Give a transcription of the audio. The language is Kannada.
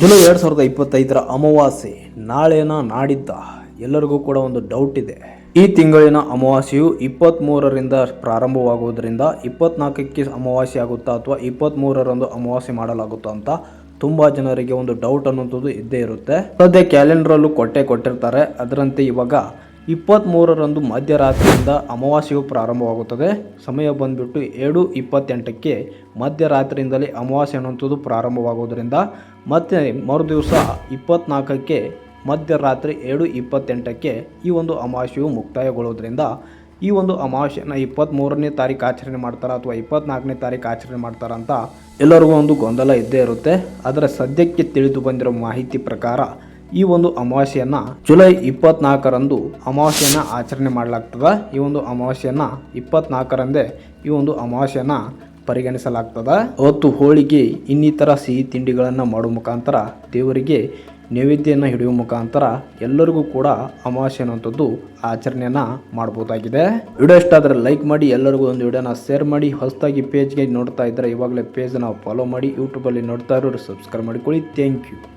ಜುಲೈ ಎರಡು ಸಾವಿರದ ಇಪ್ಪತ್ತೈದರ ಅಮಾವಾಸ್ಯೆ ನಾಳೆನ ನಾಡಿದ್ದ ಎಲ್ಲರಿಗೂ ಕೂಡ ಒಂದು ಡೌಟ್ ಇದೆ. ಈ ತಿಂಗಳಿನ ಅಮಾವಾಸ್ಯೆಯು ಇಪ್ಪತ್ತ್ಮೂರರಿಂದ ಪ್ರಾರಂಭವಾಗುವುದರಿಂದ ಇಪ್ಪತ್ನಾಲ್ಕಕ್ಕೆ ಅಮಾವಾಸ್ಯೆ ಆಗುತ್ತಾ ಅಥವಾ ಇಪ್ಪತ್ತ್ಮೂರರಂದು ಅಮಾವಾಸ್ಯೆ ಮಾಡಲಾಗುತ್ತಾ ಅಂತ ತುಂಬ ಜನರಿಗೆ ಒಂದು ಡೌಟ್ ಅನ್ನುವಂಥದ್ದು ಇದ್ದೇ ಇರುತ್ತೆ. ಸದ್ಯ ಕ್ಯಾಲೆಂಡ್ರಲ್ಲೂ ಕೊಟ್ಟೆ ಕೊಟ್ಟಿರ್ತಾರೆ. ಅದರಂತೆ ಇವಾಗ ಇಪ್ಪತ್ತ್ಮೂರರಂದು ಮಧ್ಯರಾತ್ರಿಯಿಂದ ಅಮಾವಾಸ್ಯೆಯು ಪ್ರಾರಂಭವಾಗುತ್ತದೆ. ಸಮಯ ಬಂದುಬಿಟ್ಟು ಏಳು ಇಪ್ಪತ್ತೆಂಟಕ್ಕೆ ಮಧ್ಯರಾತ್ರಿಯಿಂದಲೇ ಅಮಾವಾಸ್ಯೆ ಅನ್ನುವಂಥದ್ದು ಪ್ರಾರಂಭವಾಗುವುದರಿಂದ ಮತ್ತೆ ಮರುದಿವಸ ಇಪ್ಪತ್ನಾಲ್ಕಕ್ಕೆ ಮಧ್ಯರಾತ್ರಿ ಏಳು ಇಪ್ಪತ್ತೆಂಟಕ್ಕೆ ಈ ಒಂದು ಅಮಾವಾಸ್ಯೆಯು ಮುಕ್ತಾಯಗೊಳ್ಳುವುದರಿಂದ ಈ ಒಂದು ಅಮಾವಾಸ್ಯನ ಇಪ್ಪತ್ತ್ಮೂರನೇ ತಾರೀಕು ಆಚರಣೆ ಮಾಡ್ತಾರಾ ಅಥವಾ ಇಪ್ಪತ್ನಾಲ್ಕನೇ ತಾರೀಕು ಆಚರಣೆ ಮಾಡ್ತಾರೆ ಅಂತ ಎಲ್ಲರಿಗೂ ಒಂದು ಗೊಂದಲ ಇದ್ದೇ ಇರುತ್ತೆ. ಆದರೆ ಸದ್ಯಕ್ಕೆ ತಿಳಿದು ಬಂದಿರೋ ಮಾಹಿತಿ ಪ್ರಕಾರ ಈ ಒಂದು ಅಮಾವಾಸ್ಯೆಯನ್ನ ಜುಲೈ ಇಪ್ಪತ್ನಾಲ್ಕರಂದು ಅಮಾವಾಸ್ಯೆಯನ್ನ ಆಚರಣೆ ಮಾಡಲಾಗ್ತದೆ. ಈ ಒಂದು ಅಮಾವಾಸ್ಯೆಯನ್ನ ಇಪ್ಪತ್ನಾಲ್ಕರಂದೇ ಈ ಒಂದು ಅಮಾವಾಸ್ಯೆಯನ್ನ ಪರಿಗಣಿಸಲಾಗ್ತದೆ. ಅವತ್ತು ಹೋಳಿಗೆ ಇನ್ನಿತರ ಸಿಹಿ ತಿಂಡಿಗಳನ್ನು ಮಾಡುವ ಮುಖಾಂತರ ದೇವರಿಗೆ ನೈವೇದ್ಯನ ಹಿಡಿಯುವ ಮುಖಾಂತರ ಎಲ್ಲರಿಗೂ ಕೂಡ ಅಮಾವಾಸ್ಯೆ ಅನ್ನುವಂಥದ್ದು ಆಚರಣೆಯನ್ನು ಮಾಡ್ಬೋದಾಗಿದೆ ವಿಡಿಯೋ ಇಷ್ಟ ಆದರೆ ಲೈಕ್ ಮಾಡಿ, ಎಲ್ಲರಿಗೂ ಒಂದು ವಿಡಿಯೋನ ಶೇರ್ ಮಾಡಿ. ಹೊಸದಾಗಿ ಪೇಜ್ಗೆ ನೋಡ್ತಾ ಇದ್ದರೆ ಇವಾಗಲೇ ಪೇಜನ್ನು ಫಾಲೋ ಮಾಡಿ. ಯೂಟ್ಯೂಬಲ್ಲಿ ನೋಡ್ತಾ ಇರೋರು ಸಬ್ಸ್ಕ್ರೈಬ್ ಮಾಡಿಕೊಳ್ಳಿ. Thank you